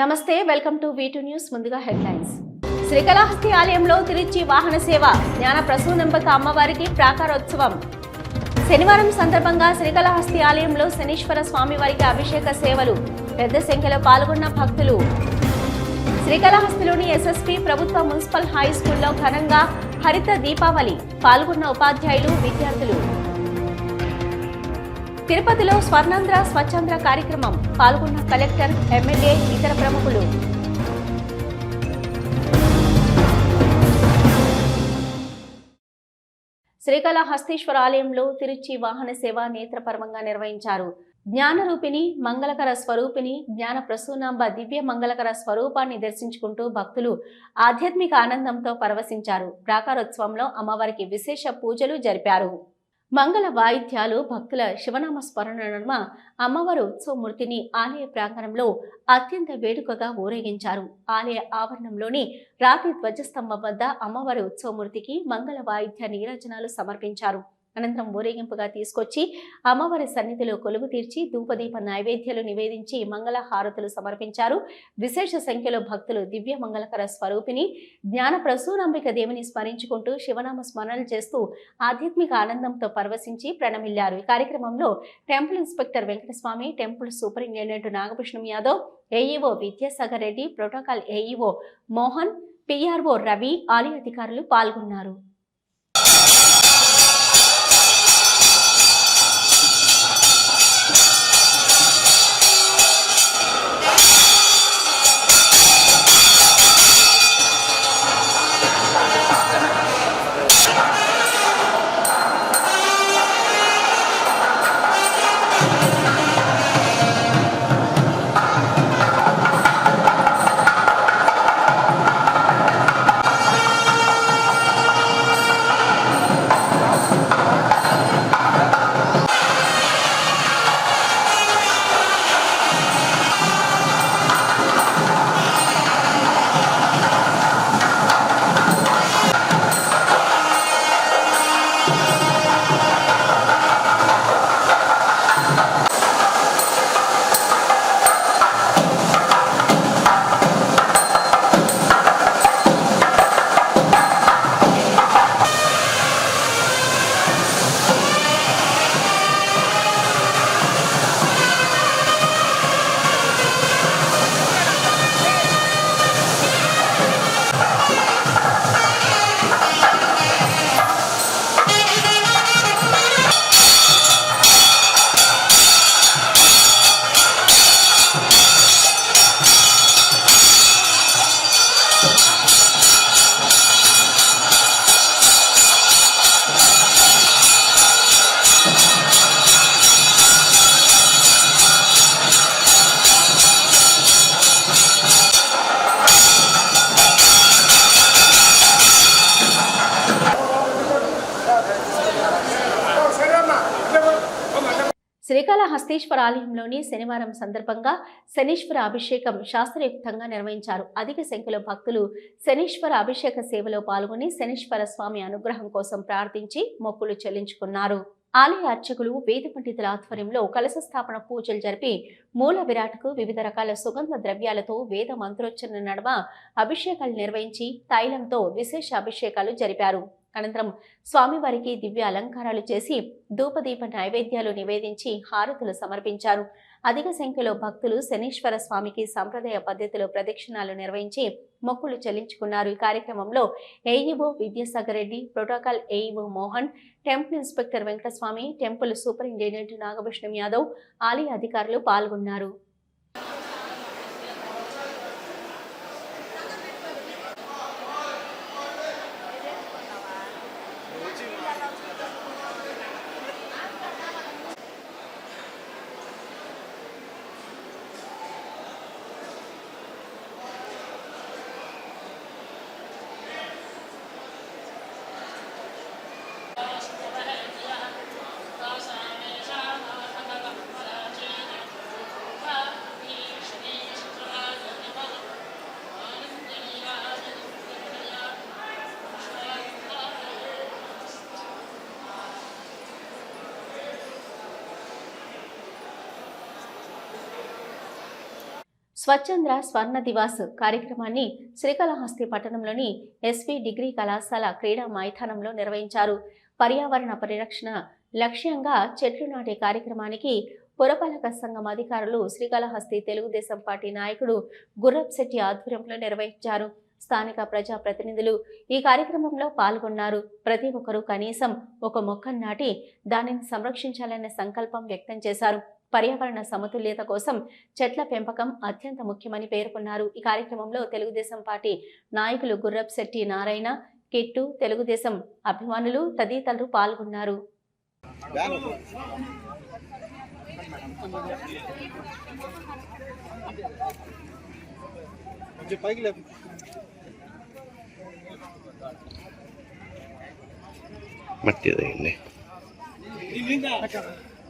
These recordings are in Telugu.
నమస్తే welcome to V two news ముందుగా హెడ్లైన్స్. శ్రీకాళహస్తి ఆలయంలో తిరుచి వాహన సేవ జ్ఞాన ప్రసూనంబక అమ్మవారికి ప్రాకారోత్సవం. శనివారం సందర్భంగా శ్రీకాళహస్తి ఆలయంలో శనీశ్వర స్వామివారికి అభిషేక సేవలు పెద్ద సంఖ్యలో పాల్గొన్న భక్తులు. శ్రీకాళహస్తిలోని ఎస్ఎస్పి ప్రభుత్వ మున్సిపల్ హై స్కూల్లో ఘనంగా హరిత దీపావళి పాల్గొన్న ఉపాధ్యాయులు విద్యార్థులు. తిరుపతిలో స్వర్ణాంధ్ర స్వచ్ఛాంధ్ర కార్యక్రమం పాల్గొన్న కలెక్టర్ ఎమ్మెల్యే ఇతర ప్రముఖులు. శ్రీకాళహస్తీశ్వర ఆలయంలో తిరుచి వాహన సేవ నేత్రపరమంగా నిర్వహించారు. జ్ఞానరూపిణి మంగళకర స్వరూపిణి జ్ఞాన ప్రసూనాంబ దివ్య మంగళకర స్వరూపాన్ని దర్శించుకుంటూ భక్తులు ఆధ్యాత్మిక ఆనందంతో పరవశించారు. ప్రాకారోత్సవంలో అమ్మవారికి విశేష పూజలు జరిపారు. మంగళ వాయిద్యాలు భక్తుల శివనామ స్మరణ నడుమ అమ్మవారి ఉత్సవమూర్తిని ఆలయ ప్రాంగణంలో అత్యంత వేడుకగా ఊరేగించారు. ఆలయ ఆవరణంలోని రాతి ధ్వజస్తంభం వద్ద అమ్మవారి ఉత్సవమూర్తికి మంగళ వాయిద్య నీరజనాలు సమర్పించారు. అనంతరం ఊరేగింపుగా తీసుకొచ్చి అమ్మవారి సన్నిధిలో కొలువు తీర్చి ధూపదీప నైవేద్యాలు నివేదించి మంగళ హారతులు సమర్పించారు. విశేష సంఖ్యలో భక్తులు దివ్య మంగళకర స్వరూపిణి జ్ఞాన ప్రసూనాంబిక దేవిని స్మరించుకుంటూ శివనామ స్మరణలు చేస్తూ ఆధ్యాత్మిక ఆనందంతో పరవశించి ప్రణమిల్లారు. ఈ కార్యక్రమంలో temple inspector Venkataswamy temple superintendent Nagabhushanam Yadav AEO Vidyasagar Reddy protocol AEO Mohan PRO Ravi ఆలయ అధికారులు పాల్గొన్నారు. ఆలయంలోని శనివారం సందర్భంగా శనీశ్వర అభిషేకం శాస్త్రయుక్తంగా నిర్వహించారు. అధిక సంఖ్యలో భక్తులు శనీశ్వర అభిషేక సేవలో పాల్గొని శనీశ్వర స్వామి అనుగ్రహం కోసం ప్రార్థించి మొక్కులు చెల్లించుకున్నారు. ఆలయ అర్చకులు వేద పండితుల ఆధ్వర్యంలో కలశ స్థాపన పూజలు జరిపి మూల విరాట్కు వివిధ రకాల సుగంధ ద్రవ్యాలతో వేద మంత్రోచ్చరణ నడుమ అభిషేకాలు నిర్వహించి తైలంతో విశేష అభిషేకాలు జరిపారు. అనంతరం స్వామివారికి దివ్య అలంకారాలు చేసి ధూపదీప నైవేద్యాలు నివేదించి హారతులు సమర్పించారు. అధిక సంఖ్యలో భక్తులు శనీశ్వర స్వామికి సంప్రదాయ పద్ధతిలో ప్రదక్షిణాలు నిర్వహించి మొక్కులు చెల్లించుకున్నారు. ఈ కార్యక్రమంలో AEO Vidyasagar Reddy protocol AEO Mohan temple inspector Venkataswamy temple superintendent Nagabhushanam Yadav ఆలయ అధికారులు పాల్గొన్నారు. స్వచ్ఛంద్ర స్వర్ణ దివాస్ కార్యక్రమాన్ని శ్రీకాళహస్తి పట్టణంలోని ఎస్వి డిగ్రీ కళాశాల క్రీడా మైదానంలో నిర్వహించారు. పర్యావరణ పరిరక్షణ లక్ష్యంగా చెట్లు నాటే కార్యక్రమానికి పురపాలక సంఘం అధికారులు శ్రీకాళహస్తి తెలుగుదేశం పార్టీ నాయకుడు గుర్రప్శెట్టి ఆధ్వర్యంలో నిర్వహించారు. స్థానిక ప్రజా ప్రతినిధులు ఈ కార్యక్రమంలో పాల్గొన్నారు. ప్రతి ఒక్కరూ కనీసం ఒక మొక్కను నాటి దానిని సంరక్షించాలనే సంకల్పం వ్యక్తం చేశారు. పర్యావరణ సమతుల్యత కోసం చెట్ల పెంపకం అత్యంత ముఖ్యమని పేర్కొన్నారు. ఈ కార్యక్రమంలో తెలుగుదేశం పార్టీ నాయకులు గుర్రప్శెట్టి నారాయణ కిట్టు తెలుగుదేశం అభిమానులు తదితరులు పాల్గొన్నారు. కొంచెం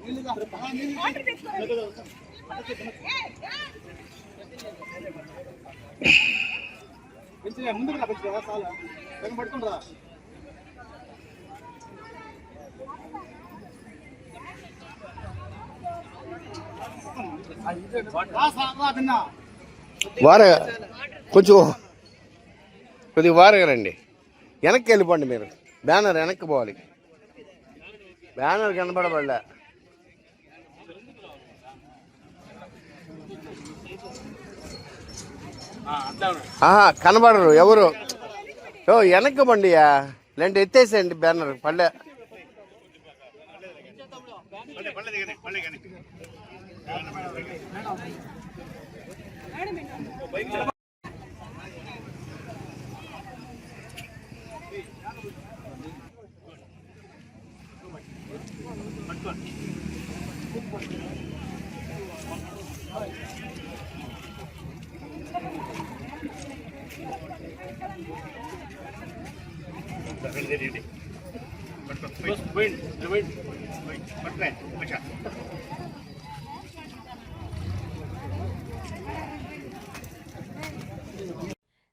పైకి కొంచెం ముందుకు రా కొంచెం చాలా వెనక పడుతుండ్రా రా కొంచెం కొద్దిగా వారగా రండి. వెనక్కి వెళ్ళిపోండి మీరు. బ్యానర్ వెనక్కి పోవాలి. బ్యానర్ కనబడబడలే. ఆహా కనబడరు ఎవరు? ఓ వెనక్కి బండియా లేదంటే ఎత్తేసేయండి బ్యానర్ పల్లె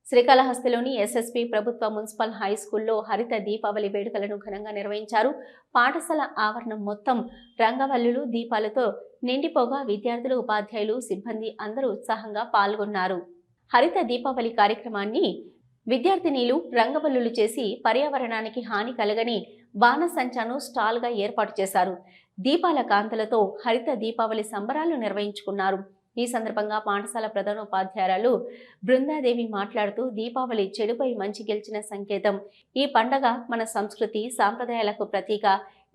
శ్రీకాళహస్తిలోని ఎస్ఎస్పి ప్రభుత్వ మున్సిపల్ హై స్కూల్లో హరిత దీపావళి వేడుకలను ఘనంగా నిర్వహించారు. పాఠశాల ఆవరణం మొత్తం రంగవల్లులు దీపాలతో నిండిపోగా విద్యార్థులు ఉపాధ్యాయులు సిబ్బంది అందరూ ఉత్సాహంగా పాల్గొన్నారు. హరిత దీపావళి కార్యక్రమాన్ని విద్యార్థినీలు రంగవల్లులు చేసి పర్యావరణానికి హాని కలగని బాణసంచాను స్టాల్గా ఏర్పాటు చేశారు. దీపాల కాంతులతో హరిత దీపావళి సంబరాలు నిర్వహించుకున్నారు. ఈ సందర్భంగా పాఠశాల ప్రధానోపాధ్యాయురాలు బృందాదేవి మాట్లాడుతూ దీపావళి చెడుపై మంచి గెలిచిన సంకేతం. ఈ పండగ మన సంస్కృతి సాంప్రదాయాలకు ప్రతీక.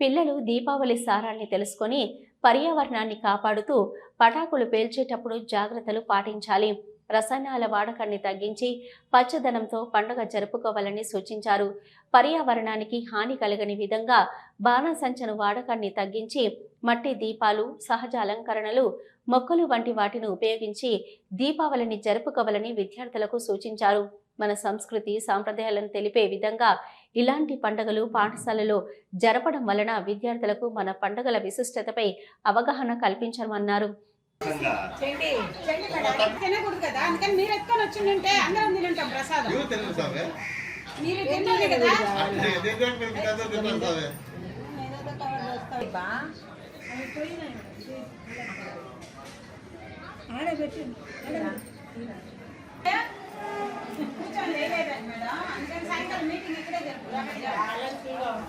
పిల్లలు దీపావళి సారాన్ని తెలుసుకొని పర్యావరణాన్ని కాపాడుతూ పటాకులు పేల్చేటప్పుడు జాగ్రత్తలు పాటించాలి. రసాయనాల వాడకాన్ని తగ్గించి పచ్చదనంతో పండుగ జరుపుకోవాలని సూచించారు. పర్యావరణానికి హాని కలగని విధంగా బాణసంచను వాడకాన్ని తగ్గించి మట్టి దీపాలు సహజ అలంకరణలు మొక్కలు వంటి వాటిని ఉపయోగించి దీపావళిని జరుపుకోవాలని విద్యార్థులకు సూచించారు. మన సంస్కృతి సాంప్రదాయాలను తెలిపే విధంగా ఇలాంటి పండుగలు పాఠశాలలో జరపడం వలన విద్యార్థులకు మన పండుగల విశిష్టతపై అవగాహన కల్పించమన్నారు. తినకూడదు కదా. అందుకని మీరు ఎత్తుకొని వచ్చి ఉంటే అందరం తింటాం ప్రసాదం. మీరు కదా. కూర్చొని మేడం. అందుకని సాయంకాలం మీటింగ్ ఇక్కడే జరుపుతాం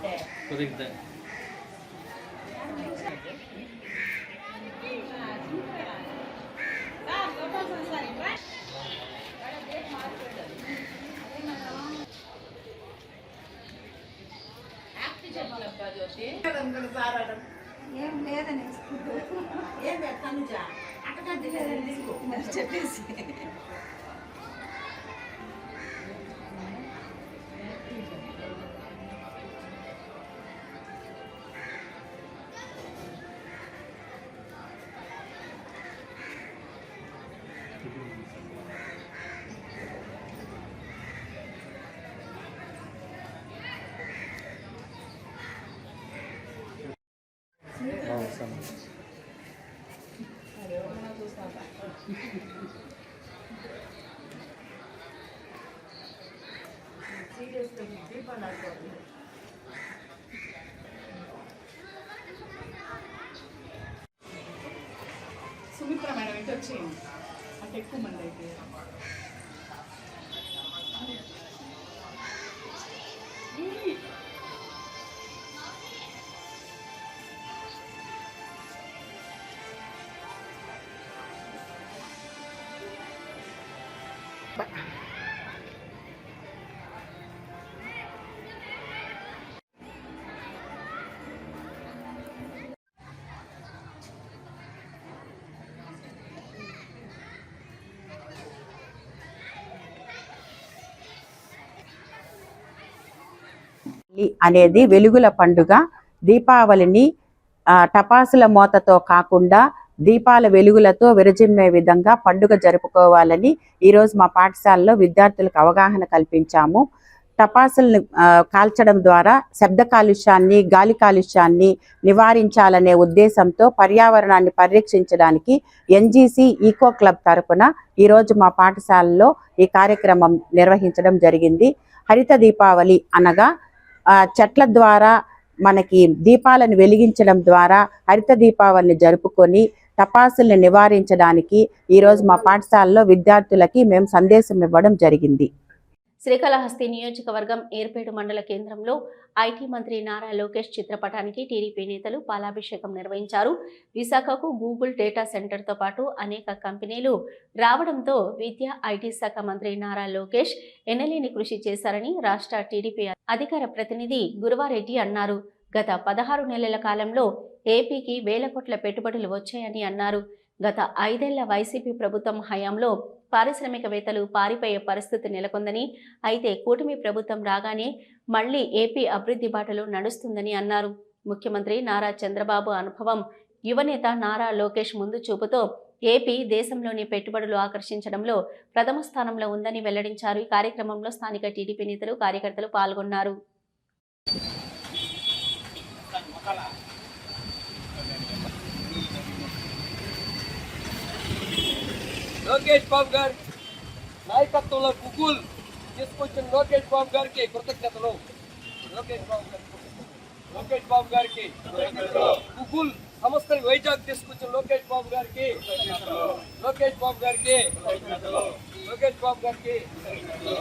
సార్ ఏం లేదని. ఏం పెడతాను చెప్పేసి. సుమిత్ర మేడం అనేది వెలుగుల పండుగ. దీపావళిని ఆ, టపాసుల మోతతో కాకుండా దీపాల వెలుగులతో విరజిమ్మే విధంగా పండుగ జరుపుకోవాలని ఈరోజు మా పాఠశాలలో విద్యార్థులకు అవగాహన కల్పించాము. టపాసులను కాల్చడం ద్వారా శబ్ద కాలుష్యాన్ని గాలి కాలుష్యాన్ని నివారించాలనే ఉద్దేశంతో పర్యావరణాన్ని పరిరక్షించడానికి ఎన్జీసీ ఈకో క్లబ్ తరపున ఈరోజు మా పాఠశాలలో ఈ కార్యక్రమం నిర్వహించడం జరిగింది. హరిత దీపావళి అనగా చెట్ల ద్వారా మనకి దీపాలను వెలిగించడం ద్వారా హరిత దీపావళిని జరుపుకొని టపాసుల్ని నివారించడానికి ఈరోజు మా పాఠశాలలో విద్యార్థులకి మేము సందేశం ఇవ్వడం జరిగింది. శ్రీకాళహస్తి నియోజకవర్గం ఏర్పేడు మండల కేంద్రంలో ఐటీ మంత్రి నారా లోకేష్ చిత్రపటానికి టీడీపీ నేతలు పాలాభిషేకం నిర్వహించారు. విశాఖకు గూగుల్ డేటా సెంటర్తో పాటు అనేక కంపెనీలు రావడంతో విద్యా ఐటీ శాఖ మంత్రి నారా లోకేష్ ఎనలేని కృషి చేశారని రాష్ట్ర టీడీపీ అధికార ప్రతినిధి గురువారెడ్డి అన్నారు. గత పదహారు నెలల కాలంలో ఏపీకి వేల కోట్ల పెట్టుబడులు వచ్చాయని అన్నారు. గత ఐదేళ్ళ వైసీపీ ప్రభుత్వం హయాంలో పారిశ్రామికవేత్తలు పారిపోయే పరిస్థితి నెలకొందని అయితే కూటమి ప్రభుత్వం రాగానే మళ్ళీ ఏపీ అభివృద్ధి బాటలో నడుస్తుందని అన్నారు. ముఖ్యమంత్రి నారా చంద్రబాబు అనుభవం యువనేత నారా లోకేష్ ముందు చూపుతో ఏపీ దేశంలోని పెట్టుబడులు ఆకర్షించడంలో ప్రథమ స్థానంలో ఉందని వెల్లడించారు. ఈ కార్యక్రమంలో స్థానిక టీడీపీ నేతలు కార్యకర్తలు పాల్గొన్నారు. లోకేష్ బాబు గారి నాయకత్వంలో గుగుల్ తీసుకొచ్చిన లోకేష్ బాబు గారికి కృతజ్ఞతలు లోకేష్ బాబు గారికి లోకేష్ బాబు గారికి గుగుల్ సంస్థని వైజాగ్ తీసుకొచ్చిన లోకేష్ బాబు గారికి లోకేష్ బాబు గారికి లోకేష్ బాబు గారికి లోకేష్ బాబు గారికి కృతజ్ఞతలు.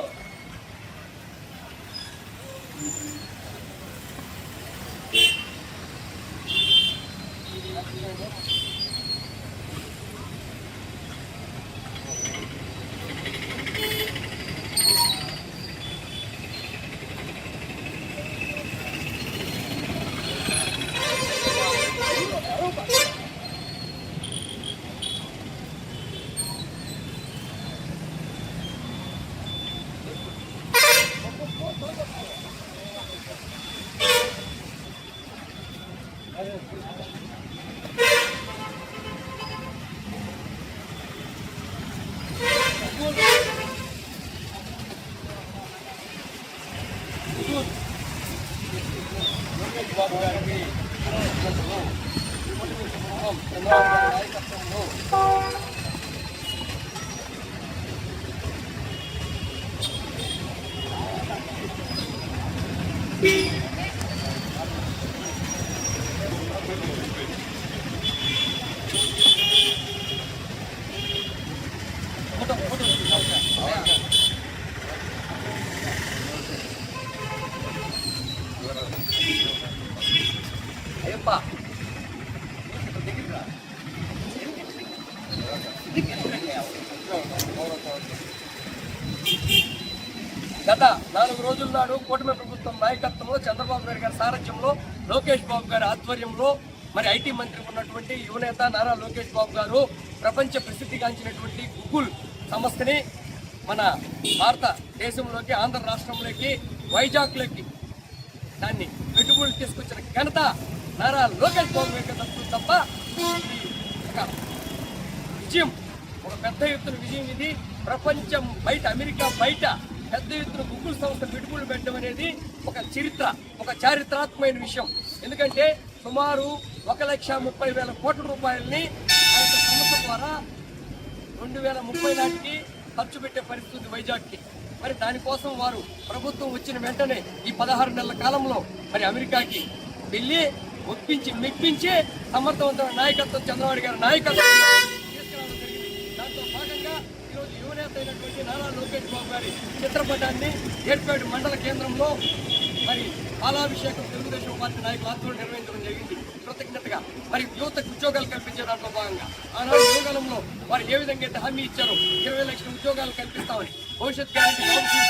చంద్రబాబు గారి నాయకత్వంలో అయ్యప్ప గత నాలుగు రోజుల నాడు కూటమి ప్రభుత్వం నాయకత్వంలో చంద్రబాబు నాయుడు గారి సారథ్యంలో లోకేష్ బాబు గారి ఆధ్వర్యంలో మరి ఐటీ మంత్రి ఉన్నటువంటి యువనేత నారా లోకేష్ బాబు గారు ప్రపంచ ప్రసిద్ధిగాంచినటువంటి గూగుల్ సంస్థని మన భారత దేశంలోకి ఆంధ్ర రాష్ట్రంలోకి వైజాగ్లోకి దాన్ని పెట్టుబడులు తీసుకొచ్చిన ఘనత నారా లోకేష్ బాబు గారికి తప్ప విజయం ఒక పెద్ద ఎత్తున విజయం ఇది. ప్రపంచం బయట అమెరికా బయట పెద్ద ఎత్తున గూగుల్ సంస్థ విడుపులు పెట్టడం అనేది ఒక చరిత్ర ఒక చారిత్రాత్మకమైన విషయం. ఎందుకంటే సుమారు ఒక లక్ష ముప్పై వేల కోట్ల రూపాయలని ఆ యొక్క సంస్థ ద్వారా రెండు వేల ముప్పై నాటికి ఖర్చు పెట్టే పరిస్థితి వైజాగ్కి. మరి దానికోసం వారు ప్రభుత్వం వచ్చిన వెంటనే ఈ పదహారు నెలల కాలంలో మరి అమెరికాకి వెళ్ళి ఒప్పించి మెప్పించి సమర్థవంతమైన నాయకత్వం చంద్రబాబు గారి నాయకత్వం తీసుకురావడం జరిగింది దాంతో భాగంగా అయినటువంటి నారా లోకేష్ బాబు గారి చిత్రపటాన్ని ఏర్పాటు మండల కేంద్రంలో మరి బాలాభిషేకం తెలుగుదేశం పార్టీ నాయకులు ఆధ్వర్యంలో నిర్వహించడం జరిగింది. కృతజ్ఞతగా మరి యువతకు ఉద్యోగాలు కల్పించే దాంట్లో భాగంగా ఆనాడు యువగలంలో వారు ఏ విధంగా అయితే హామీ ఇచ్చారో ఇరవై లక్షల ఉద్యోగాలు కల్పిస్తామని భవిష్యత్ గ్యారంటీ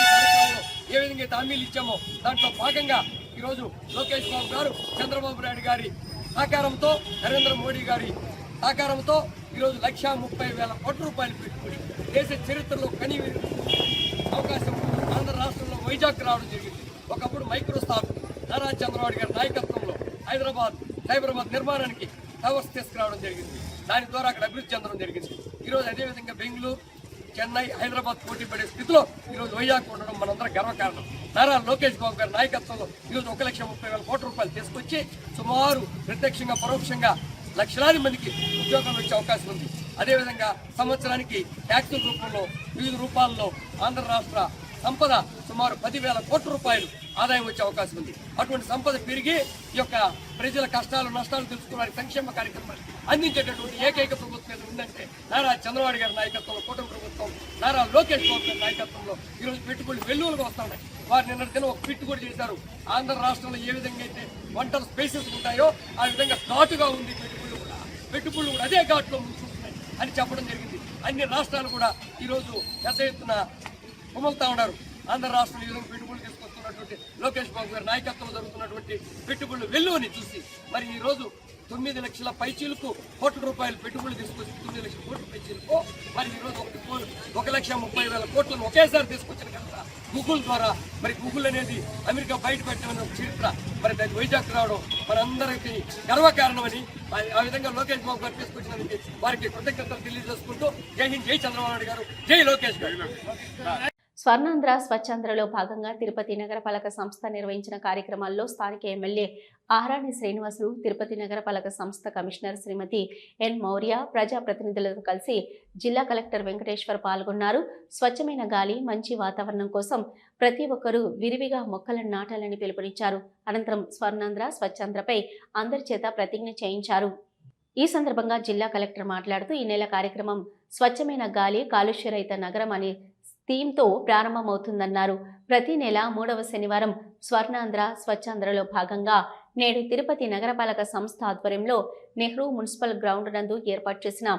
కార్యక్రమంలో ఏ విధంగా అయితే హామీలు ఇచ్చామో దాంట్లో భాగంగా ఈరోజు లోకేష్ బాబు గారు చంద్రబాబు నాయుడు గారి సహకారంతో నరేంద్ర మోడీ గారి సహకారంతో ఈరోజు లక్ష ముప్పై వేల కోట్ల రూపాయలు పెట్టుకుని దేశ చరిత్రలో కని అవకాశం ఆంధ్ర రాష్ట్రంలో వైజాగ్ రావడం జరిగింది. ఒకప్పుడు మైక్రోసాఫ్ట్ నారా చంద్రబాబు గారి నాయకత్వంలో హైదరాబాద్ సైబరాబాద్ నిర్మాణానికి టవర్స్ తీసుకురావడం జరిగింది. దాని ద్వారా అక్కడ అభివృద్ధి చెందడం జరిగింది. ఈరోజు అదేవిధంగా బెంగళూరు చెన్నై హైదరాబాద్ పోటీ పడే స్థితిలో ఈరోజు వైజాగ్ ఉండడం మనందరం గర్వకారణం. నారా లోకేష్ బాబు గారి నాయకత్వంలో ఈరోజు ఒక లక్ష ముప్పై వేల కోట్ల రూపాయలు తీసుకొచ్చి సుమారు ప్రత్యక్షంగా పరోక్షంగా లక్షలాది మందికి ఉద్యోగాలు వచ్చే అవకాశం ఉంది. అదేవిధంగా సంవత్సరానికి ట్యాక్సుల రూపంలో వివిధ రూపాల్లో ఆంధ్ర రాష్ట్ర సంపద సుమారు పదివేల కోట్ల రూపాయలు ఆదాయం వచ్చే అవకాశం ఉంది. అటువంటి సంపద పెరిగి ఈ యొక్క ప్రజల కష్టాలు నష్టాలు తెలుసుకోవడానికి సంక్షేమ కార్యక్రమాలు అందించేటటువంటి ఏకైక ప్రభుత్వం ఏదో ఉందంటే నారా చంద్రబాబు గారి నాయకత్వంలో కూటమి ప్రభుత్వం నారా లోకేష్ బాబు గారి నాయకత్వంలో ఈరోజు పెట్టుబడులు వెల్లువలుగా వస్తున్నాయి. వారు నిన్న ఒక పిట్టు కూడా చేశారు. ఆంధ్ర రాష్ట్రంలో ఏ విధంగా అయితే వంటల స్పేసెస్ ఉంటాయో ఆ విధంగా ఘాటుగా ఉంది పెట్టుబడులు కూడా అదే ఘాట్లో ముంచుకుంటున్నాయి అని చెప్పడం జరిగింది. అన్ని రాష్ట్రాలు కూడా ఈరోజు పెద్ద ఎత్తున కుమలుతా ఉన్నారు. ఆంధ్ర రాష్ట్రం ఈ పెట్టుబడులు తీసుకొస్తున్నటువంటి లోకేష్ బాబు గారి నాయకత్వంలో జరుగుతున్నటువంటి పెట్టుబడులు వెల్లువని చూసి మరి ఈరోజు తొమ్మిది లక్షల పైచీలకు కోట్ల రూపాయలు పెట్టుబడులు తీసుకొచ్చి తొమ్మిది లక్షల కోట్ల పైచీలకు మరి ఈరోజు ఒకటి ఒక ఒక లక్ష ముప్పై వేల కోట్లను ఒకేసారి తీసుకొచ్చిన కనుక గూగుల్ ద్వారా మరి గూగుల్ అనేది అమెరికా బయట పెట్టిన ఒక చరిత్ర. మరి దాన్ని వైజాగ్ రావడం మనందరికీ గర్వకారణమని ఆ- ఆ విధంగా లోకేష్ బాబు గారు తీసుకొచ్చినందుకు వారికి కృతజ్ఞతలు తెలియజేసుకుంటూ జై హింద్ జై చంద్రబాబు నాయుడు గారు. జై లోకేష్ గారు. స్వర్ణాంధ్ర స్వచ్ఛాంధ్రలో భాగంగా తిరుపతి నగరపాలక సంస్థ నిర్వహించిన కార్యక్రమాల్లో స్థానిక ఎమ్మెల్యే ఆరాణి శ్రీనివాసులు తిరుపతి నగరపాలక సంస్థ కమిషనర్ శ్రీమతి ఎన్ మౌర్య ప్రజాప్రతినిధులతో కలిసి జిల్లా కలెక్టర్ వెంకటేశ్వర్ పాల్గొన్నారు. స్వచ్ఛమైన గాలి మంచి వాతావరణం కోసం ప్రతి ఒక్కరూ విరివిగా మొక్కలను నాటాలని పిలుపునిచ్చారు. అనంతరం స్వర్ణాంధ్ర స్వచ్ఛాంధ్రపై అందరి చేత ప్రతిజ్ఞ చేయించారు. ఈ సందర్భంగా జిల్లా కలెక్టర్ మాట్లాడుతూ ఈ నెల కార్యక్రమం స్వచ్ఛమైన గాలి కాలుష్యరహిత నగరం అనే థీమ్తో ప్రారంభమవుతుందన్నారు. ప్రతి నెల మూడవ శనివారం స్వర్ణాంధ్ర స్వచ్ఛాంధ్రలో భాగంగా నేడు తిరుపతి నగరపాలక సంస్థ ఆధ్వర్యంలో నెహ్రూ మున్సిపల్ గ్రౌండ్ నందు ఏర్పాటు చేసిన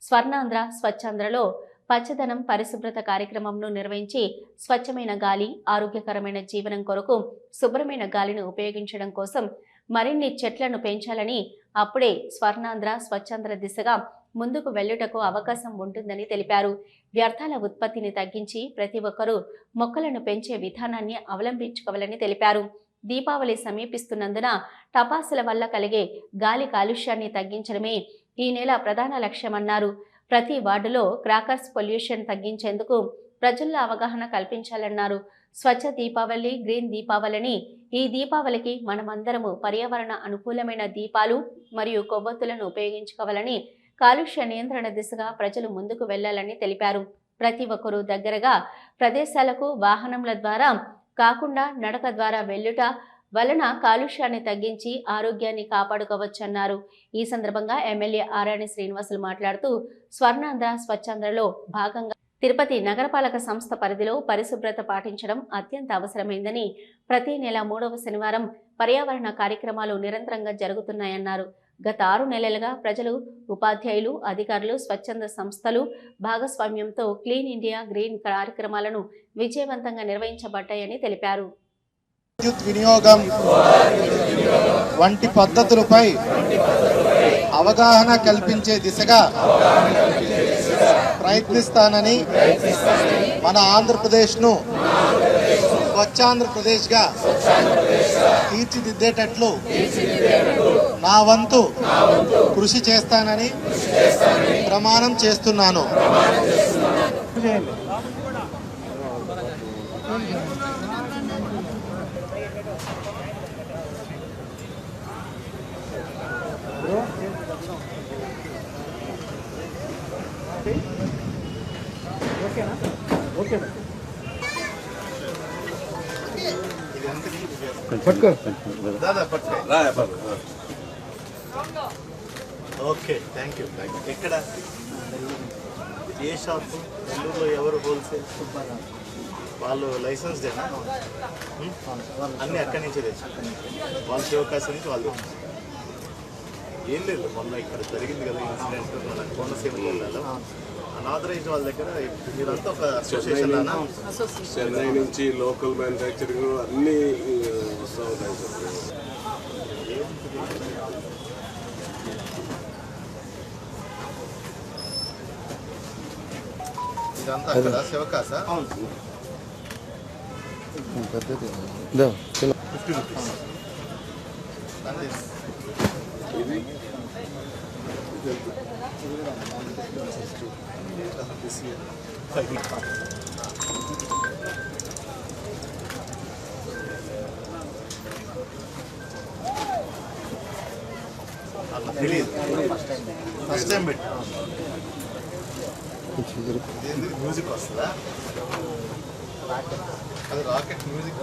స్వర్ణాంధ్ర స్వచ్ఛాంధ్రలో పచ్చదనం పరిశుభ్రత కార్యక్రమంను నిర్వహించి స్వచ్ఛమైన గాలి ఆరోగ్యకరమైన జీవనం కొరకు శుభ్రమైన గాలిని ఉపయోగించడం కోసం మరిన్ని చెట్లను పెంచాలని అప్పుడే స్వర్ణాంధ్ర స్వచ్ఛాంధ్ర దిశగా ముందుకు వెళ్ళుటకు అవకాశం ఉంటుందని తెలిపారు. వ్యర్థాల ఉత్పత్తిని తగ్గించి ప్రతి ఒక్కరూ మొక్కలను పెంచే విధానాన్ని అవలంబించుకోవాలని తెలిపారు. దీపావళి సమీపిస్తున్నందున టపాసుల వల్ల కలిగే గాలి కాలుష్యాన్ని తగ్గించడమే ఈ నెల ప్రధాన లక్ష్యమన్నారు. ప్రతి వార్డులో క్రాకర్స్ పొల్యూషన్ తగ్గించేందుకు ప్రజల్లో అవగాహన కల్పించాలన్నారు. స్వచ్ఛ దీపావళి గ్రీన్ దీపావళిని ఈ దీపావళికి మనమందరము పర్యావరణ అనుకూలమైన దీపాలు మరియు కొవ్వొత్తులను ఉపయోగించుకోవాలని కాలుష్య నియంత్రణ దిశగా ప్రజలు ముందుకు వెళ్ళాలని తెలిపారు. ప్రతి ఒక్కరూ దగ్గరగా ప్రదేశాలకు వాహనముల ద్వారా కాకుండా నడక ద్వారా వెళ్ళుట వలన కాలుష్యాన్ని తగ్గించి ఆరోగ్యాన్ని కాపాడుకోవచ్చన్నారు. ఈ సందర్భంగా ఎమ్మెల్యే ఆరాణి శ్రీనివాసులు మాట్లాడుతూ స్వర్ణాంధ్ర స్వచ్ఛాంధ్రలో భాగంగా తిరుపతి నగరపాలక సంస్థ పరిధిలో పరిశుభ్రత పాటించడం అత్యంత అవసరమైందని ప్రతి నెల మూడవ శనివారం పర్యావరణ కార్యక్రమాలు నిరంతరంగా జరుగుతున్నాయన్నారు. గత ఆరు నెలలుగా ప్రజలు ఉపాధ్యాయులు అధికారులు స్వచ్ఛంద సంస్థలు భాగస్వామ్యంతో క్లీన్ ఇండియా గ్రీన్ కార్యక్రమాలను విజయవంతంగా నిర్వహించబడ్డాయని తెలిపారు. విద్యుత్ వినియోగం వంటి పద్ధతులపై అవగాహన కల్పించే దిశగా ప్రయత్నిస్తానని మన ఆంధ్రప్రదేశ్ను స్వచ్ఛాంధ్రప్రదేశ్గా తీర్చిదిద్దేటట్లు నా వంతు కృషి చేస్తానని ప్రమాణం చేస్తున్నాను. ఓకే థ్యాంక్ యూ ఎక్కడ? ఏ షాప్? నెల్లూరులో ఎవరు హోల్సేల్? వాళ్ళు లైసెన్స్ అన్ని అక్కడి నుంచి తెచ్చు వాళ్ళ శివకాశం నుంచి వాళ్ళు. ఏం లేదు మొన్న ఇక్కడ జరిగింది కదా ఇన్సిడెంట్ మన కోనసీమ జిల్లాలో. అనాథరైజ్ వాళ్ళ దగ్గర మీరంతా ఒక అసోసియేషన్ చెన్నై నుంచి లోకల్ మ్యానుఫ్యాక్చరింగ్ అన్ని వస్తూ ఉంటాయి సార్. ఇదంతా అక్కడ Sivakasi? Fifty rupees. అంతే. అట్లా తెలియదు ఫస్ట్ టైం పెట్టి ఏంది మ్యూజిక్ వస్తుందా అది రాకెట్ మ్యూజిక్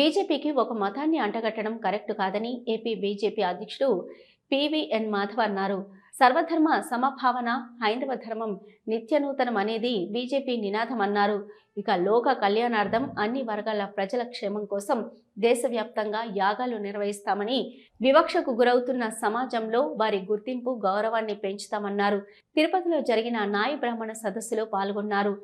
బీజేపీకి ఒక మతాన్ని అంటగట్టడం కరెక్ట్ కాదని ఏపీ బీజేపీ అధ్యక్షుడు పివిఎన్ మాధవ్ అన్నారు. సర్వధర్మ సమభావన హైందవ ధర్మం నిత్యనూతనం అనేది బీజేపీ నినాదం అన్నారు. ఇక లోక కళ్యాణార్థం అన్ని వర్గాల ప్రజల క్షేమం కోసం దేశవ్యాప్తంగా యాగాలు నిర్వహిస్తామని వివక్షకు గురవుతున్న సమాజంలో వారి గుర్తింపు గౌరవాన్ని పెంచుతామన్నారు. తిరుపతిలో జరిగిన నాయ బ్రాహ్మణ సదస్సులో పాల్గొన్నారు.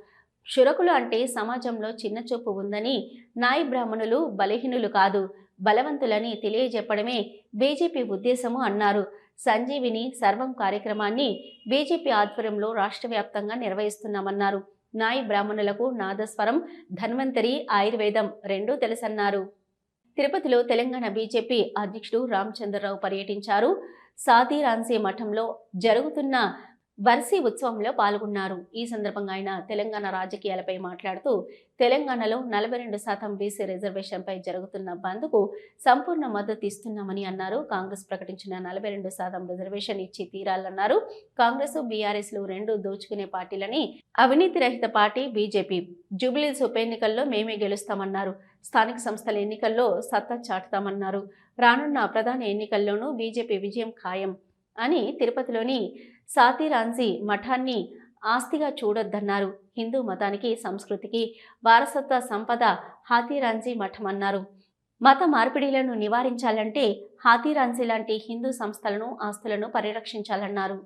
క్షురకులు అంటే సమాజంలో చిన్నచూపు ఉందని నాయ బ్రాహ్మణులు బలహీనులు కాదు బలవంతులని తెలియజెప్పడమే బీజేపీ ఉద్దేశము అన్నారు. సంజీవిని సర్వం కార్యక్రమాన్ని బీజేపీ ఆధ్వర్యంలో రాష్ట్ర వ్యాప్తంగా నిర్వహిస్తున్నామన్నారు. నాయి బ్రాహ్మణులకు నాదస్వరం ధన్వంతరి ఆయుర్వేదం రెండూ తెలుసన్నారు. తిరుపతిలో తెలంగాణ బీజేపీ అధ్యక్షుడు రామచంద్రరావు పర్యటించారు. సాతీరాన్సీ మఠంలో జరుగుతున్న వర్సీ ఉత్సవంలో పాల్గొన్నారు. ఈ సందర్భంగా ఆయన తెలంగాణ రాజకీయాలపై మాట్లాడుతూ తెలంగాణలో నలభై రెండు శాతం బీసీ రిజర్వేషన్పై జరుగుతున్న బంద్కు సంపూర్ణ మద్దతు ఇస్తున్నామని అన్నారు. కాంగ్రెస్ ప్రకటించిన నలభై రెండు శాతం రిజర్వేషన్ ఇచ్చి తీరాలన్నారు. కాంగ్రెస్ బీఆర్ఎస్లు రెండు దోచుకునే పార్టీలని అవినీతి రహిత పార్టీ బీజేపీ జూబ్లీస్ ఉప ఎన్నికల్లో మేమే గెలుస్తామన్నారు. స్థానిక సంస్థల ఎన్నికల్లో సత్తా చాటుతామన్నారు. రానున్న ప్రధాన ఎన్నికల్లోనూ బీజేపీ విజయం ఖాయం అని తిరుపతిలోని సాతిరాన్సీ మఠాన్ని ఆస్తిగా చూడొద్దన్నారు. హిందూ మతానికి సంస్కృతికి వారసత్వ సంపద హాతీరాన్సీ మఠం అన్నారు మత మార్పిడిలను నివారించాలంటే హాతీరాన్సీ లాంటి హిందూ సంస్థలను ఆస్తులను పరిరక్షించాలన్నారు.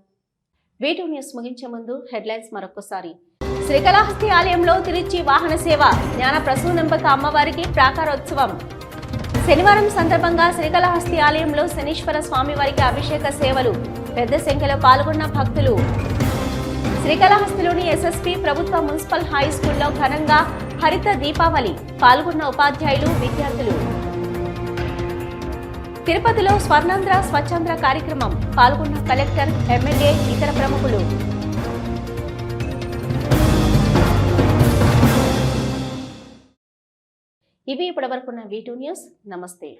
వీటూ న్యూస్ ముగించే ముందు హెడ్లైన్స్ మరొకసారి శ్రీకాళహస్తి ఆలయంలో తిరుచి వాహన సేవ జ్ఞాన ప్రసూనంబక అమ్మవారికి ప్రాకారోత్సవం. శనివారం సందర్భంగా శ్రీకాళహస్తి ఆలయంలో శనీశ్వర స్వామివారికి అభిషేక సేవలు పెద్ద సంఖ్యలో పాల్గొన్న భక్తులు. శ్రీకాళహస్తిలోని ఎస్ఎస్పి ప్రభుత్వ మున్సిపల్ హై స్కూల్లో ఘనంగా హరిత దీపావళి పాల్గొన్న ఉపాధ్యాయులు విద్యార్థులు. తిరుపతిలో స్వర్ణాంధ్ర స్వచ్ఛాంధ్ర కార్యక్రమం పాల్గొన్న కలెక్టర్ ఎమ్మెల్యే ఇతర ప్రముఖులు. ఇవి ఇప్పటివరకున్న వీ టూ న్యూస్. నమస్తే.